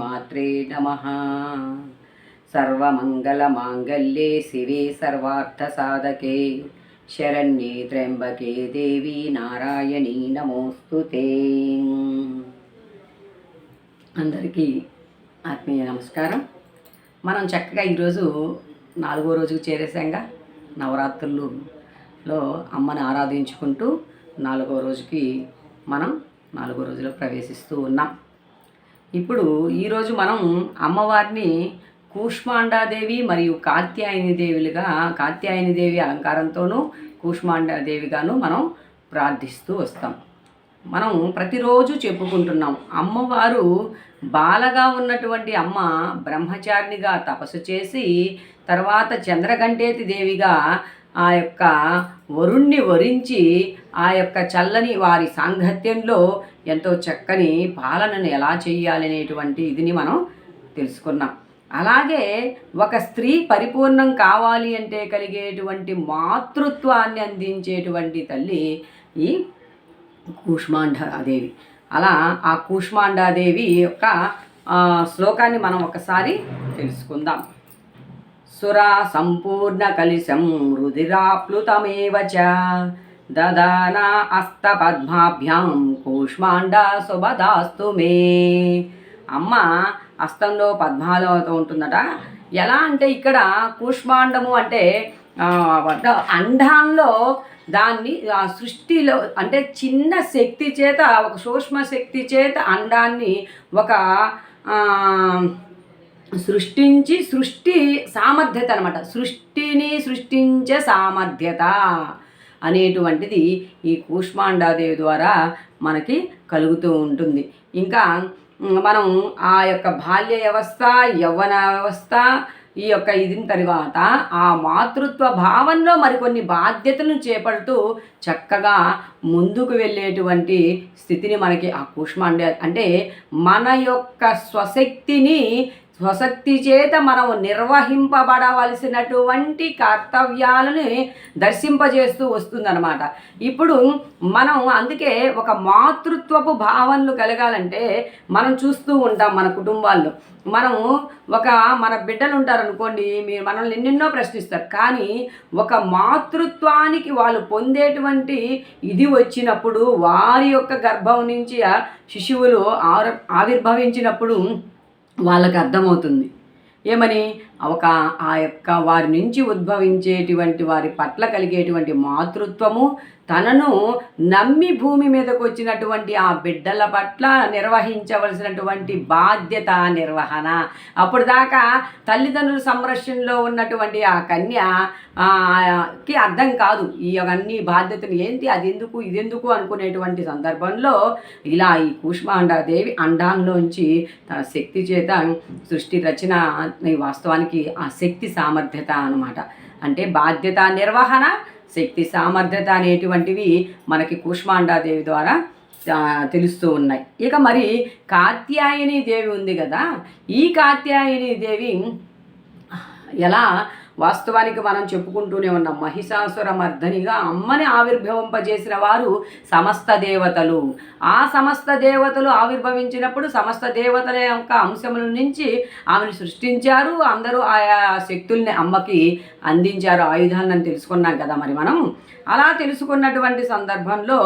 శ్రీమాత్రే నమ. సర్వమంగళమాంగళ్యే శివే సర్వార్థసాధకే. శరణ్యే త్ర్యంబకే దేవి నారాయణీ నమోస్తు అందరికీ ఆత్మీయ నమస్కారం. మనం చక్కగా ఈరోజు నాలుగో రోజుకు చేరేసాంగా నవరాత్రులలో అమ్మని ఆరాధించుకుంటూ నాలుగో రోజుకి మనం నాలుగో రోజులో ప్రవేశిస్తూ ఉన్నాం. ఇప్పుడు ఈరోజు మనం అమ్మవారిని కూష్మాండాదేవి మరియు కాత్యాయని దేవులుగా కాత్యాయని దేవి అలంకారంతోనూ కూష్మాండాదేవిగాను మనం ప్రార్థిస్తూ వస్తాం. మనం ప్రతిరోజు చెప్పుకుంటున్నాం అమ్మవారు బాలగా ఉన్నటువంటి అమ్మ బ్రహ్మచారినిగా తపస్సు చేసి తర్వాత చంద్రగంటేతి దేవిగా ఆ యొక్క వరుణ్ణి వరించి ఆ యొక్క చల్లని వారి సాంగత్యంలో ఎంతో చక్కని పాలనను ఎలా చేయాలనేటువంటి ఇదిని మనం తెలుసుకున్నాం. అలాగే ఒక స్త్రీ పరిపూర్ణం కావాలి అంటే కలిగేటువంటి మాతృత్వాన్ని అందించేటువంటి తల్లి ఈ కూష్మాండాదేవి. అలా ఆ కూష్మాండాదేవి యొక్క శ్లోకాన్ని మనం ఒకసారి తెలుసుకుందాం. సురా సంపూర్ణ కలిశం రుధిరాప్లుతమేవ చ దదానా అస్తపద్మాభ్యాం కూష్మాండ శుభదాస్తు మే. అమ్మ హస్తంలో పద్మాలతో ఉంటుందట. ఎలా అంటే ఇక్కడ కూష్మాండము అంటే అండాల్లో దాన్ని ఆ సృష్టిలో అంటే చిన్న శక్తి చేత ఒక సూక్ష్మ శక్తి చేత అండాన్ని ఒక సృష్టించి సృష్టి సామర్థ్యత అనమాట సృష్టిని సృష్టించే సామర్థ్యత. అనేటువంటిది ఈ కూష్మాండాదేవి ద్వారా మనకి కలుగుతూ ఉంటుంది. ఇంకా మనం ఆ యొక్క బాల్య వ్యవస్థ యవ్వన వ్యవస్థ ఈ యొక్క ఇదిన తర్వాత ఆ మాతృత్వ భావంలో మరికొన్ని బాధ్యతలను చేపడుతూ చక్కగా ముందుకు వెళ్ళేటువంటి స్థితిని మనకి ఆ కూష్మాండ అంటే మన యొక్క స్వశక్తిని స్వశక్తి చేత మనం నిర్వహింపబడవలసినటువంటి కర్తవ్యాలని దర్శింపజేస్తూ వస్తుందన్నమాట. ఇప్పుడు మనం అందుకే ఒక మాతృత్వపు భావనలు కలగాలంటే మనం చూస్తూ ఉంటాం మన కుటుంబాల్లో. మనం ఒక మన బిడ్డలు ఉంటారనుకోండి మీరు మనల్ని ఎన్నెన్నో ప్రశ్నిస్తారు. కానీ ఒక మాతృత్వానికి వాళ్ళు పొందేటువంటి ఇది వచ్చినప్పుడు వారి యొక్క గర్భం నుంచి శిశువులు ఆవిర్భవించినప్పుడు వాళ్ళకి అర్థమవుతుంది. ఏమని? ఒక ఆ యొక్క వారి నుంచి ఉద్భవించేటువంటి వారి పట్ల కలిగేటువంటి మాతృత్వము తనను నమ్మి భూమి మీదకు వచ్చినటువంటి ఆ బిడ్డల పట్ల నిర్వహించవలసినటువంటి బాధ్యత నిర్వహణ. అప్పుడు దాకా తల్లిదండ్రుల సంరక్షణలో ఉన్నటువంటి ఆ కన్య కి అర్థం కాదు ఈ అన్ని బాధ్యతలు ఏంటి అది ఎందుకు ఇదెందుకు అనుకునేటువంటి సందర్భంలో ఇలా ఈ కూష్మాండాదేవి అండాంలోంచి తన శక్తి చేత సృష్టి రచన వాస్తవానికి ఆ శక్తి సామర్థ్యత అనమాట అంటే బాధ్యత నిర్వహణ శక్తి సామర్థ్యత అనేటువంటివి మనకి కూష్మాండాదేవి ద్వారా తెలుస్తూ ఉన్నాయి. ఇక మరి కాత్యాయని దేవి ఉంది కదా ఈ కాత్యాయని దేవి ఎలా వాస్తవానికి మనం చెప్పుకుంటూనే ఉన్న మహిషాసుర మర్ధనిగా అమ్మని ఆవిర్భవింపజేసిన వారు సమస్త దేవతలు. ఆ సమస్త దేవతలు ఆవిర్భవించినప్పుడు సమస్త దేవతల యొక్క అంశముల నుంచి ఆమెను సృష్టించారు అందరూ ఆయా శక్తుల్ని అమ్మకి అందించారు ఆయుధాలను తెలుసుకున్నాం కదా మరి మనం. అలా తెలుసుకున్నటువంటి సందర్భంలో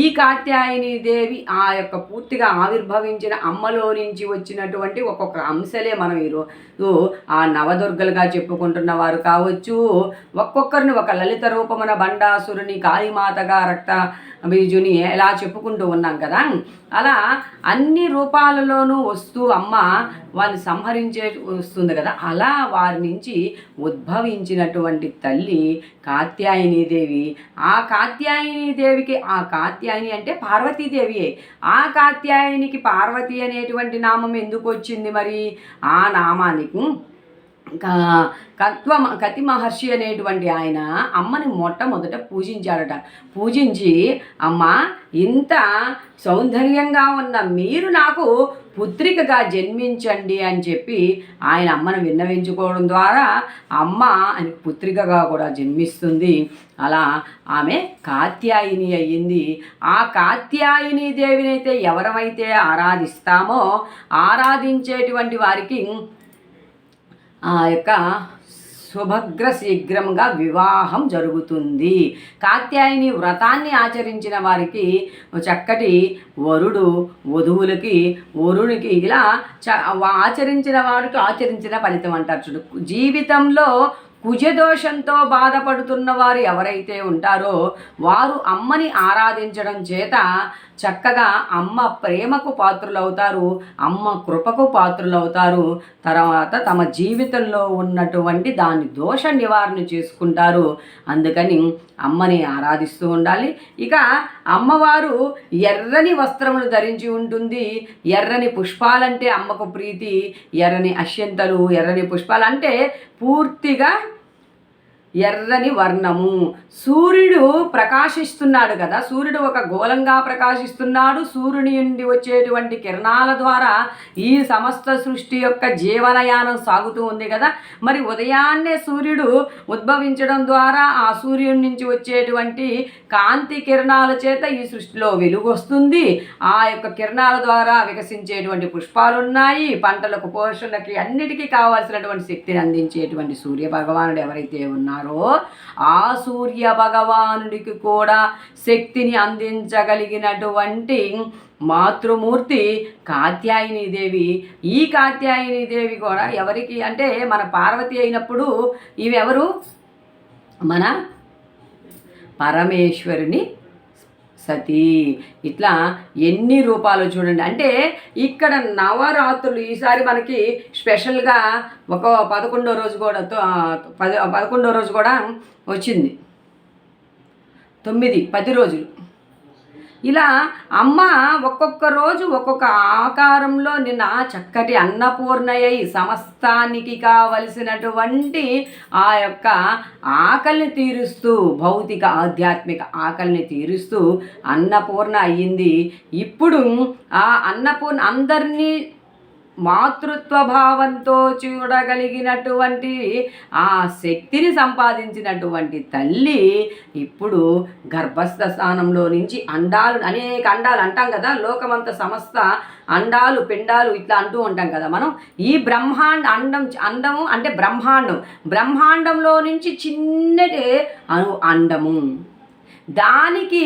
ఈ కాత్యాయని దేవి ఆ యొక్క పూర్తిగా ఆవిర్భవించిన అమ్మలో నుంచి వచ్చినటువంటి ఒక్కొక్క అంశలే మనం ఈరోజు ఆ నవదుర్గలుగా చెప్పుకుంటున్న వారు కావచ్చు. ఒక్కొక్కరిని ఒక లలిత రూపమున బండాసురుని కాళీమాతగా రక్త బీజుని ఎలా చెప్పుకుంటూ ఉన్నాం కదా. అలా అన్ని రూపాలలోనూ వస్తూ అమ్మ వాళ్ళు సంహరించే వస్తుంది కదా. అలా వారి నుంచి ఉద్భవించినటువంటి తల్లి కాత్యాయని దేవి. ఆ కాత్యాయని దేవికి ఆ కాత్యాయని అంటే పార్వతీదేవియే. ఆ కాత్యాయనికి పార్వతి అనేటువంటి నామం ఎందుకు వచ్చింది మరి? ఆ నామానికి. కత్వ కతి మహర్షి అనేటువంటి ఆయన అమ్మని మొట్టమొదట పూజించాడట. పూజించి అమ్మ ఇంత సౌందర్యంగా ఉన్న మీరు నాకు పుత్రికగా జన్మించండి అని చెప్పి ఆయన అమ్మను విన్నవించుకోవడం ద్వారా అమ్మ అని పుత్రికగా కూడా జన్మిస్తుంది. అలా ఆమె కాత్యాయిని అయ్యింది. ఆ కాత్యాయిని దేవినైతే ఎవరమైతే ఆరాధిస్తామో ఆరాధించేటువంటి వారికి ఆ యొక్క శుభగ్ర శీఘ్రంగా వివాహం జరుగుతుంది. కాత్యాయని వ్రతాన్ని ఆచరించిన వారికి చక్కటి వరుడు వధువులకి వరునికి ఇలా చ ఆచరించిన వారికి ఆచరించిన ఫలితం అంటారు చూడు. జీవితంలో కుజదోషంతో బాధపడుతున్న వారు ఎవరైతే ఉంటారో వారు అమ్మని ఆరాధించడం చేత చక్కగా అమ్మ ప్రేమకు పాత్రులవుతారు అమ్మ కృపకు పాత్రులవుతారు. తర్వాత తమ జీవితంలో ఉన్నటువంటి దాని దోష నివారణ చేసుకుంటారు. అందుకని అమ్మని ఆరాధిస్తూ ఉండాలి. ఇక అమ్మవారు ఎర్రని వస్త్రములు ధరించి ఉంటుంది. ఎర్రని పుష్పాలంటే అమ్మకు ప్రీతి ఎర్రని అశ్యంతలు ఎర్రని పుష్పాలు అంటే పూర్తిగా ఎర్రని వర్ణము. సూర్యుడు ప్రకాశిస్తున్నాడు కదా సూర్యుడు ఒక గోళంగా ప్రకాశిస్తున్నాడు. సూర్యుని నుండి వచ్చేటువంటి కిరణాల ద్వారా ఈ సమస్త సృష్టి యొక్క జీవనయానం సాగుతూ ఉంది కదా. మరి ఉదయాన్నే సూర్యుడు ఉద్భవించడం ద్వారా ఆ సూర్యుడి నుంచి వచ్చేటువంటి కాంతి కిరణాల చేత ఈ సృష్టిలో వెలుగు వస్తుంది. ఆ యొక్క కిరణాల ద్వారా వికసించేటువంటి పుష్పాలు ఉన్నాయి. పంటలకు పోషణకి అన్నిటికీ కావాల్సినటువంటి శక్తిని అందించేటువంటి సూర్య భగవానుడు ఎవరైతే ఉన్నారు ఆ సూర్య భగవానుడికి కూడా శక్తిని అందించగలిగినటువంటి మాతృమూర్తి కాత్యాయని దేవి. ఈ కాత్యాయని దేవి కూడా ఎవరికి అంటే మన పార్వతి అయినప్పుడు ఇవెవరు? మన పరమేశ్వరుని సతీ ఇట్లా ఎన్ని రూపాలు చూడండి. అంటే ఇక్కడ నవరాత్రులు ఈసారి మనకి స్పెషల్గా ఒక పదకొండో రోజు కూడా పది పదకొండో రోజు కూడా వచ్చింది. తొమ్మిది పది రోజులు. ఇలా అమ్మ ఒక్కొక్క రోజు ఒక్కొక్క ఆకారంలో నిన్న చక్కటి అన్నపూర్ణయ్యి సమస్తానికి కావలసినటువంటి ఆ యొక్క ఆకలిని తీరుస్తూ భౌతిక ఆధ్యాత్మిక ఆకలిని తీరుస్తూ అన్నపూర్ణ అయ్యింది. ఇప్పుడు ఆ అన్నపూర్ణ అందరినీ మాతృత్వ భావంతో చూడగలిగినటువంటి ఆ శక్తిని సంపాదించినటువంటి తల్లి ఇప్పుడు గర్భస్థ స్థానంలో నుంచి అండాలు అనేక అండాలు అంటాం కదా లోకమంత సమస్త అండాలు పిండాలు ఇట్లా అంటూ ఉంటాం కదా మనం. ఈ బ్రహ్మాండ అండం అండము అంటే బ్రహ్మాండం. బ్రహ్మాండంలో నుంచి చిన్నటి అను అండము. దానికి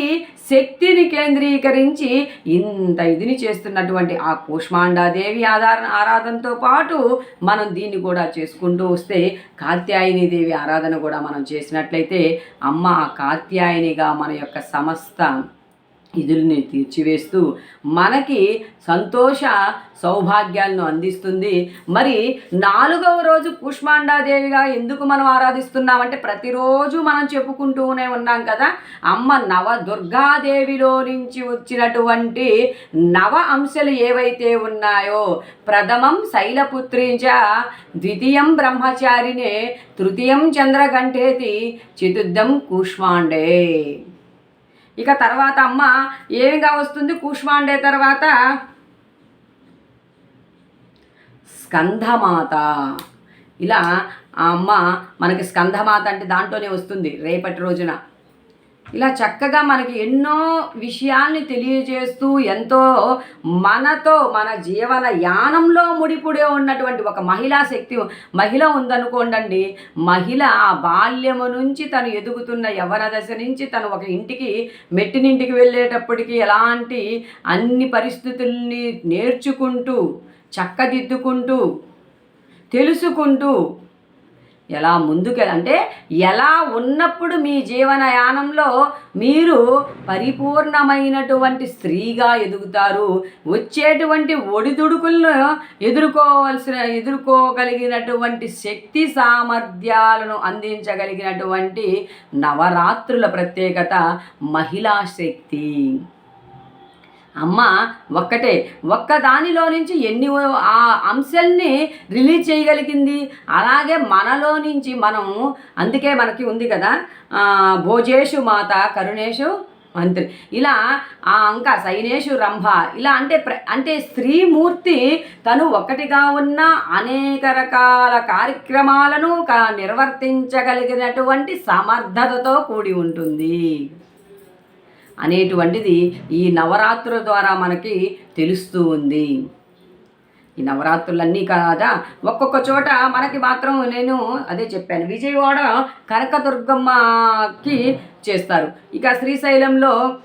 శక్తిని కేంద్రీకరించి ఇంత ఇదిని చేస్తున్నటువంటి ఆ కూష్మాండాదేవి ఆధార ఆరాధనతో పాటు మనం దీన్ని కూడా చేసుకుంటూ వస్తే కాత్యాయని దేవి ఆరాధన కూడా మనం చేసినట్లయితే అమ్మ ఆ కాత్యాయనిగా మన యొక్క సమస్త ఇదుల్ని తీర్చివేస్తూ మనకి సంతోష సౌభాగ్యాలను అందిస్తుంది. మరి నాలుగవ రోజు కూష్మాండాదేవిగా ఎందుకు మనం ఆరాధిస్తున్నామంటే ప్రతిరోజు మనం చెప్పుకుంటూనే ఉన్నాం కదా అమ్మ నవ దుర్గాదేవిలో నుంచి వచ్చినటువంటి నవ అంశాలు ఏవైతే ఉన్నాయో ప్రథమం శైలపుత్రీంచ ద్వితీయం బ్రహ్మచారినే తృతీయం చంద్రగంఠేతి చతుర్థం కూష్మాండే. ఇక తర్వాత అమ్మ ఏమిగా వస్తుంది కూష్మాండే తర్వాత? స్కంధమాత. ఇలా ఆ అమ్మ మనకి స్కంధమాత అంటే దాంట్లోనే వస్తుంది రేపటి రోజున. ఇలా చక్కగా మనకి ఎన్నో విషయాల్ని తెలియజేస్తూ ఎంతో మనతో మన జీవన యానంలో ముడిపుడే ఉన్నటువంటి ఒక మహిళా శక్తి మహిళ ఉందనుకోండి మహిళ ఆ బాల్యము నుంచి తను ఎదుగుతున్న యవన దశ నుంచి తను ఒక ఇంటికి మెట్టినింటికి వెళ్ళేటప్పటికి ఎలాంటి అన్ని పరిస్థితుల్ని నేర్చుకుంటూ చక్కదిద్దుకుంటూ తెలుసుకుంటూ ఎలా ముందుకు అంటే ఎలా ఉన్నప్పుడు మీ జీవనయానంలో మీరు పరిపూర్ణమైనటువంటి స్త్రీగా ఎదుగుతారు వచ్చేటువంటి ఒడిదుడుకులను ఎదుర్కోవలసిన ఎదుర్కోగలిగినటువంటి శక్తి సామర్థ్యాలను అందించగలిగినటువంటి నవరాత్రుల ప్రత్యేకత మహిళా శక్తి. అమ్మ ఒక్కటే ఒక్క దానిలో నుంచి ఎన్ని ఆ అంశాల్ని రిలీజ్ చేయగలిగింది? అలాగే మనలో నుంచి మనం అందుకే మనకి ఉంది కదా భోజేషు మాత కరుణేషు మంత్రి. ఇలా ఆ అంక సైనేషు రంభ ఇలా అంటే ప్ర అంటే స్త్రీమూర్తి తను ఒకటిగా ఉన్న అనేక రకాల కార్యక్రమాలను క నిర్వర్తించగలిగినటువంటి సమర్థతతో కూడి ఉంటుంది. అనేటువంటిది ఈ నవరాత్రుల ద్వారా మనకి తెలుస్తూ ఉంది. ఈ నవరాత్రులన్నీ కాదా? ఒక్కొక్క చోట మనకి మాత్రం నేను అదే చెప్పాను. విజయవాడ కనకదుర్గమ్మకి చేస్తారు. ఇక శ్రీశైలంలో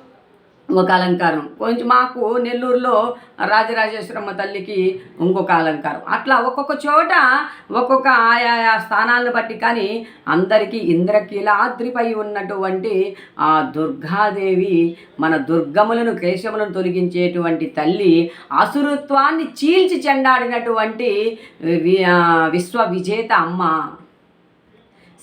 ఒక అలంకారం. కొంచెం మాకు నెల్లూరులో రాజరాజేశ్వరమ్మ తల్లికి ఇంకొక అలంకారం. అట్లా ఒక్కొక్క చోట ఒక్కొక్క ఆయా స్థానాలను బట్టి కానీ అందరికీ ఇంద్రకీలాద్రిపై ఉన్నటువంటి ఆ దుర్గాదేవి మన దుర్గములను కేశములను తొలగించేటువంటి తల్లి అసురుత్వాన్ని చీల్చి చెండాడినటువంటి వి- విశ్వ విజేత అమ్మ.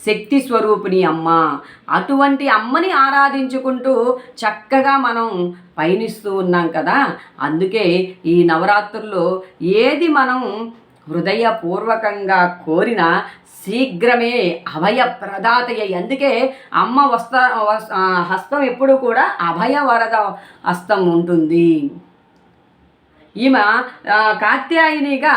శక్తి స్వరూపిణి అమ్మ. అటువంటి అమ్మని ఆరాధించుకుంటూ చక్కగా మనం పయనిస్తూ ఉన్నాం కదా. అందుకే ఈ నవరాత్రుల్లో ఏది మనం హృదయపూర్వకంగా కోరిన శీఘ్రమే అభయ ప్రదాతయ్య అందుకే అమ్మ వస్త హస్తం ఎప్పుడు కూడా అభయ వరద హస్తం ఉంటుంది. ఈమె ఆ, కాత్యాయనిగా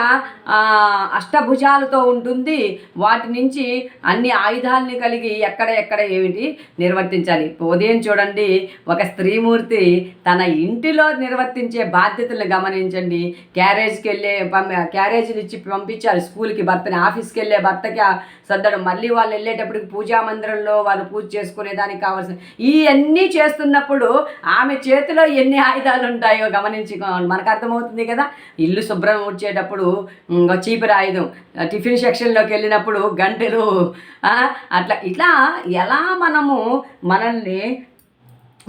అష్టభుజాలతో ఉంటుంది. వాటి నుంచి అన్ని ఆయుధాలని కలిగి ఎక్కడ ఎక్కడ ఏమిటి నిర్వర్తించాలి. ఉదయం చూడండి ఒక స్త్రీమూర్తి తన ఇంటిలో నిర్వర్తించే బాధ్యతలను గమనించండి. క్యారేజ్కి వెళ్ళే పం క్యారేజీలు ఇచ్చి పంపించాలి స్కూల్కి భర్తని ఆఫీస్కి వెళ్ళే భర్తకి సర్దడం. మళ్ళీ వాళ్ళు వెళ్ళేటప్పటికి పూజా మందిరంలో వాళ్ళు పూజ చేసుకునే దానికి కావాల్సిన ఇవన్నీ చేస్తున్నప్పుడు ఆమె చేతిలో ఎన్ని ఆయుధాలు ఉంటాయో గమనించి మనకు అర్థమవుతుంది. కదా. ఇల్లు శుభ్రం ఊడ్చేటప్పుడు చీపురు ఆయుధం టిఫిన్ సెక్షన్లోకి వెళ్ళినప్పుడు గంటలు అట్లా ఇట్లా ఎలా మనము మనల్ని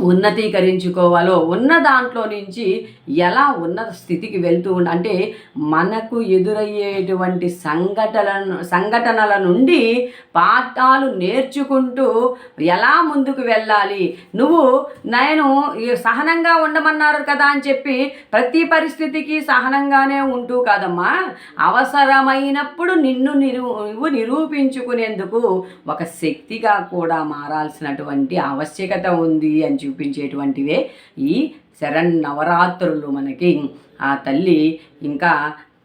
ఉన్నతీకరించుకోవాలో ఉన్న దాంట్లో నుంచి ఎలా ఉన్నత స్థితికి వెళ్తూ ఉండ అంటే మనకు ఎదురయ్యేటువంటి సంఘటనలను సంఘటనల నుండి పాఠాలు నేర్చుకుంటూ ఎలా ముందుకు వెళ్ళాలి? నువ్వు నేను సహనంగా ఉండమన్నారు కదా అని చెప్పి ప్రతి పరిస్థితికి సహనంగానే ఉంటూ కాదమ్మా. అవసరమైనప్పుడు నిన్ను నిరూ నువ్వు నిరూపించుకునేందుకు ఒక శక్తిగా కూడా మారాల్సినటువంటి ఆవశ్యకత ఉంది అని చూపించేటువంటివే ఈ శరణ్ నవరాత్రులు మనకి. ఆ తల్లి ఇంకా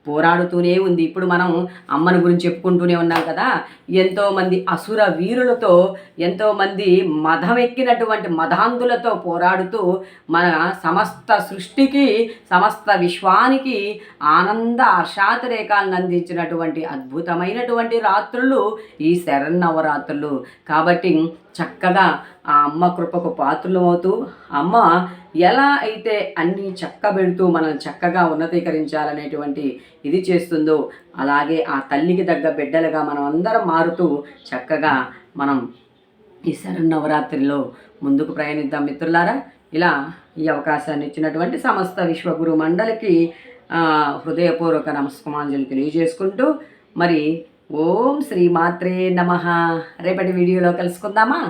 పోరాడుతూనే ఉంది. ఇప్పుడు మనం అమ్మని గురించి చెప్పుకుంటూనే ఉన్నాం కదా. ఎంతోమంది అసుర వీరులతో ఎంతోమంది మదం ఎక్కినటువంటి మదాంధులతో పోరాడుతూ మన సమస్త సృష్టికి సమస్త విశ్వానికి ఆనంద హర్షాతిరేకాలను అందించినటువంటి అద్భుతమైనటువంటి రాత్రులు ఈ శరన్నవరాత్రులు. కాబట్టి చక్కగా ఆ అమ్మ కృపకు పాత్రలు అవుతూ అమ్మ ఎలా అయితే అన్నీ చక్కబెడుతూ మనం చక్కగా ఉన్నతీకరించాలనేటువంటి ఇది చేస్తుందో అలాగే ఆ తల్లికి తగ్గ బిడ్డలుగా మనం అందరం మారుతూ చక్కగా మనం ఈ శరన్నవరాత్రిలో ముందుకు ప్రయాణిద్దాం మిత్రులారా. ఇలా ఈ అవకాశాన్ని ఇచ్చినటువంటి సమస్త విశ్వగురు మండలికి హృదయపూర్వక నమస్కమాంజలి తెలియజేసుకుంటూ మరి ఓం శ్రీ మాత్రే నమ. రేపటి వీడియోలో కలుసుకుందామా?